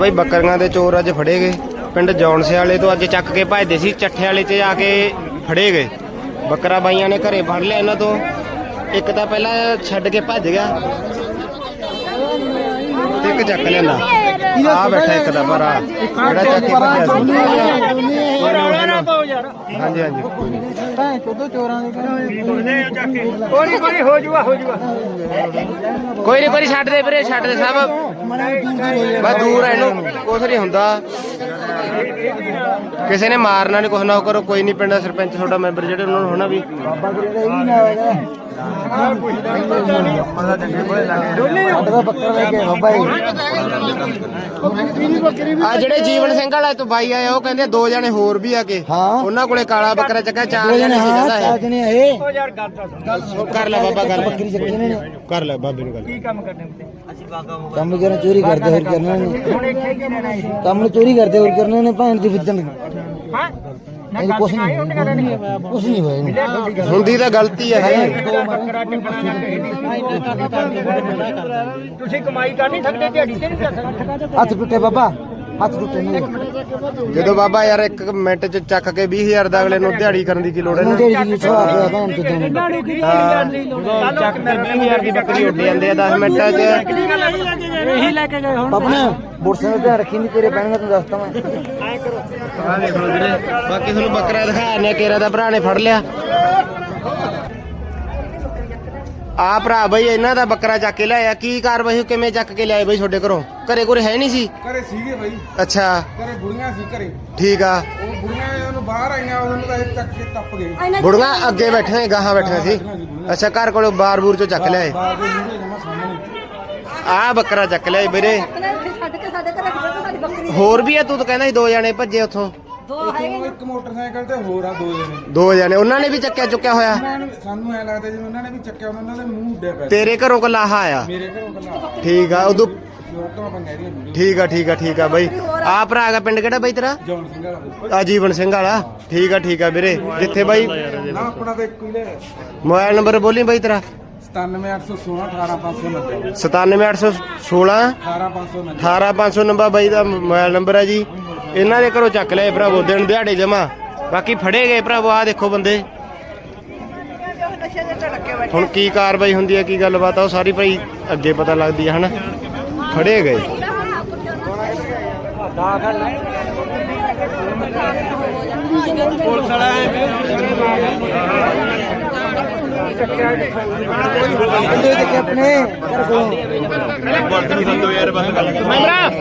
ਬਈ ਬੱਕਰੀਆਂ ਦੇ ਚੋਰ ਅੱਜ ਫੜੇ ਗਏ। ਪਿੰਡ ਜੌਨਸੇ ਵਾਲੇ ਤੋਂ ਅੱਜ ਚੱਕ ਕੇ ਭੱਜਦੇ ਸੀ ਚੱਠੇ ਵਾਲੇ 'ਚ ਜਾ ਕੇ ਫੜੇ ਗਏ। ਬੱਕਰਾ ਬਾਈਆਂ ਨੇ ਘਰੇ ਫੜ ਲਿਆ ਇਹਨਾਂ ਤੋਂ। ਇੱਕ ਤਾਂ ਪਹਿਲਾਂ ਛੱਡ ਕੇ ਭੱਜ ਗਿਆ। ਤੇ ਇੱਕ ਚੱਕ ਲੈਂਦਾ। ਆ ਬੈਠਾ ਇੱਕ ਦਾ ਆ ਜਿਹੜਾ ਚੱਕ ਕੇ ਭੱਜਿਆ ਸੀ। ਹਾਂਜੀ ਹਾਂਜੀ। ਕੋਈ। ਭੈਣ ਚੋਦੋ ਚੋਰਾਂ ਦੇ ਕੋਰੀ ਕੋਰੀ ਹੋ ਜੂਗਾ ਹੋ ਜੂਗਾ। ਕੋਈ ਨਹੀਂ ਕੋਈ ਛੱਡ ਦੇ ਵੀਰੇ ਛੱਡ ਦੇ। ਸਭ ਬਸ ਦੂਰ ਹੈ ਇਹਨੂੰ ਕੁਛ ਨਹੀਂ ਹੁੰਦਾ। ਕਿਸੇ ਨੇ ਮਾਰਨਾ ਨਹੀਂ ਕੁਛ ਨਾ ਉਹ ਕਰੋ ਕੋਈ ਨਹੀਂ ਪਿੰਡ ਦਾ ਸਰਪੰਚ ਤੁਹਾਡਾ ਮੈਂਬਰ ਜਿਹੜੇ ਉਹਨਾਂ ਨੂੰ ਹੋਣਾ ਵੀ। ਬਾਬਾ ਗੁਰੂ ਦਾ ਇਹ ਵੀ ਨਾ ਹੈਗਾ ਸਾਡਾ ਬੱਕਰਾ ਲੈ ਕੇ ਬਾਬਾ ਜੀ ਆ ਜਿਹੜੇ ਜੀਵਨ ਸਿੰਘ ਵਾਲਾ ਤੋਂ ਬਾਈ ਆਏ ਉਹ ਕਹਿੰਦੇ ਦੋ ਜਣੇ ਹੋਰ ਵੀ ਆ ਕੇ। ਹਾਂ। ਉਹਨਾਂ ਕੋਲੇ ਕਾਲਾ ਬੱਕਰਾ ਚੱਕਾ ਚਾਰ ਜਣੇ ਸੀ ਹਾਂ ਜਣੇ ਇਹ ਗੱਲ ਦੱਸ। ਕਰ ਲੈ ਬਾਬਾ ਗੱਲ ਬੱਕਰੀ ਚੱਕੀ ਨੇ। ਕਰ ਲੈ ਬਾਬੇ ਨੂੰ ਗੱਲ। ਕੀ ਕੰਮ ਕਰਨੇ ਹੁੰਦੇ? ਕੰਮ ਕਰਨ ਚੋਰੀ ਕਰਦੇ ਹੋਰ ਕਰਨਾ ਹੈ ਕੰਮ ਨੂੰ ਚੋਰੀ ਕਰਦੇ ਹੋਰ ਕਰਨਾ? ਨੇ ਭੈਣ ਦੀ ਫਿੱਦਣ ਹਾਂ? ਨਾ ਕੁਛ ਉਹਨੇ ਨਹੀਂ ਕੁਛ ਨਹੀਂ ਹੋਇਆ ਇਹਨੂੰ। ਹੁੰਦੀ ਤਾਂ ਗਲਤੀ ਹੈ ਤੁਸੀਂ ਕਮਾਈ ਕਰ ਨਹੀਂ ਸਕਦੇ ਦਿਹਾੜੀ ਤੇ ਨਹੀਂ ਕਰ ਸਕਦੇ। ਹੱਥ ਟੁੱਟੇ ਬਾਬਾ। ਹੱਥ ਟੁੱਟੇ ਨੇ ਜਦੋਂ ਬਾਬਾ ਯਾਰ ਇੱਕ ਮਿੰਟ ਚ ਚੱਕ ਕੇ 20000 ਦਾ ਅਗਲੇ ਨੂੰ ਦਿਹਾੜੀ ਕਰਨ ਦੀ ਕੀ ਲੋੜ ਹੈ ਨਾ? ਚੱਕ ਕੇ 20000 ਦੀ ਬੱਕਰੀ ਉੱਡ ਜਾਂਦੇ ਆ 10 ਮਿੰਟਾਂ 'ਚ। ਇਹੀ ਲੈ ਕੇ ਗਏ ਹੁਣ ਆਪਣੇ ਮੋਟਰਸਾਈਕਲ ਧਿਆਨ ਰੱਖੀ ਨਹੀਂ ਤੇਰੇ ਪੈਣਗੇ ਤੈਨੂੰ ਦੱਸਦਾ ਮੈਂ। ਆ ਦੇਖ ਲਓ ਵੀਰੇ ਬਾਕੀ ਤੁਹਾਨੂੰ ਬੱਕਰਾ ਦਿਖਾ ਨੇ ਕੇਰਾ ਦਾ ਭਰਾ ਨੇ ਫੜ ਲਿਆ। ਆ ਭਰਾ ਬਈ ਇਹਨਾਂ ਦਾ ਬੱਕਰਾ ਚੱਕ ਕੇ ਲਿਆਇਆ। ਕੀ ਕਾਰਵਾਈ ਕਿਵੇਂ ਚੱਕ ਕੇ ਲਿਆਏ ਬਈ ਤੁਹਾਡੇ ਘਰੋਂ? ਘਰੇ ਕੋਰੇ ਹੈ ਨਹੀਂ ਸੀ? ਘਰੇ ਸੀਗੇ ਬਾਈ। ਅੱਛਾ। ਘਰੇ ਬੁੜੀਆਂ ਸੀ ਘਰੇ। ਠੀਕ ਆ। ਉਹ ਬੁੜੀਆਂ ਉਹਨੂੰ ਬਾਹਰ ਆਈਆਂ ਉਹਨੂੰ ਤਾਂ ਇਹ ਚੱਕ ਕੇ ਟੱਪ ਗਏ। ਬੁੜੀਆਂ ਅੱਗੇ ਬੈਠੀਆਂ ਗਾਹਾਂ ਬੈਠੀਆਂ ਸੀ। ਅੱਛਾ ਘਰ ਕੋਲੋਂ ਬਾਰ-ਬੂਰ ਚੋਂ ਚੱਕ ਲਿਆਏ। ਦੇ ਆ ਬੱਕਰਾ ਚੱਕ ਲਿਆਏ ਵੀਰੇ। ਘਰੇ ਹੋਰ ਵੀ ਆ ਤੂੰ ਤਾਂ ਕਹਿੰਦਾ ਸੀ ਦੋ ਜਣੇ ਭੱਜੇ ਉੱਥੋਂ। ਦੋ ਇੱਥੋਂ ਇੱਕ ਮੋਟਰਸਾਈਕਲ ਤੇ ਹੋਰ ਆ ਦੋ ਜਣੇ। ਦੋ ਜਣੇ ਉਹਨਾਂ ਨੇ ਵੀ ਚੱਕਿਆ ਚੁੱਕਿਆ ਹੋਇਆ। ਉਹਨਾਂ ਨੇ ਸਾਨੂੰ ਐ ਲੱਗਦਾ ਜਿਵੇਂ ਉਹਨਾਂ ਨੇ ਵੀ ਚੱਕਿਆ ਉਹਨਾਂ ਦੇ ਮੂੰਹ ਉੱਡੇ ਪਏ। ਤੇਰੇ ਘਰੋਂ ਕਲਾਹਾ ਆਇਆ। ਮੇਰੇ ਘਰੋਂ ਗੱਲਾਂ ਠੀਕ ਆ ਉਦੋਂ ਲੋਕਾਂ ਵੀਡੀਓ ਠੀਕ ਆ ਠੀਕ ਆ ਠੀਕ ਆ ਬਈ। ਆ ਭਰਾ ਦਾ ਪਿੰਡ ਕਿਹੜਾ ਬਈ ਤੇਰਾ? ਜੌਨ ਸਿੰਘ ਵਾਲਾ ਆ ਜੀਵਨ ਸਿੰਘ ਵਾਲਾ। ਠੀਕ ਆ ਠੀਕ ਆ ਵੀਰੇ। ਜਿੱਥੇ ਬਾਈ ਨਾ ਆਪਣਾ ਤਾਂ ਇੱਕੋ ਹੀ ਲੈ ਮੋਬਾਈਲ ਨੰਬਰ ਬੋਲੀ ਬਾਈ ਤੇਰਾ। 97816 18590 97816 18590 18500 ਨੰਬਰ ਬਾਈ ਦਾ ਮੋਬਾਈਲ ਨੰਬਰ ਹੈ ਜੀ। ਇਹਨਾਂ ਦੇ ਘਰੋਂ ਚੱਕ ਲਏ ਭਰਾਵੋ, ਦਿਨ ਦਿਹਾੜੇ ਜਮਾ। ਬਾਕੀ ਫੜੇ ਗਏ ਭਰਾਵੋ ਆ ਦੇਖੋ ਬੰਦੇ। ਹੁਣ ਕੀ ਕਾਰਵਾਈ ਹੁੰਦੀ ਹੈ, ਕੀ ਗੱਲਬਾਤ ਆ, ਉਹ ਸਾਰੀ ਭਾਈ ਅੱਗੇ ਪਤਾ ਲੱਗਦੀ ਹੈ, ਹਨਾ? ਫੜੇ ਗਏ। ਪੁਲਿਸ ਵਾਲਾ ਆਪਣੇ ਘਰ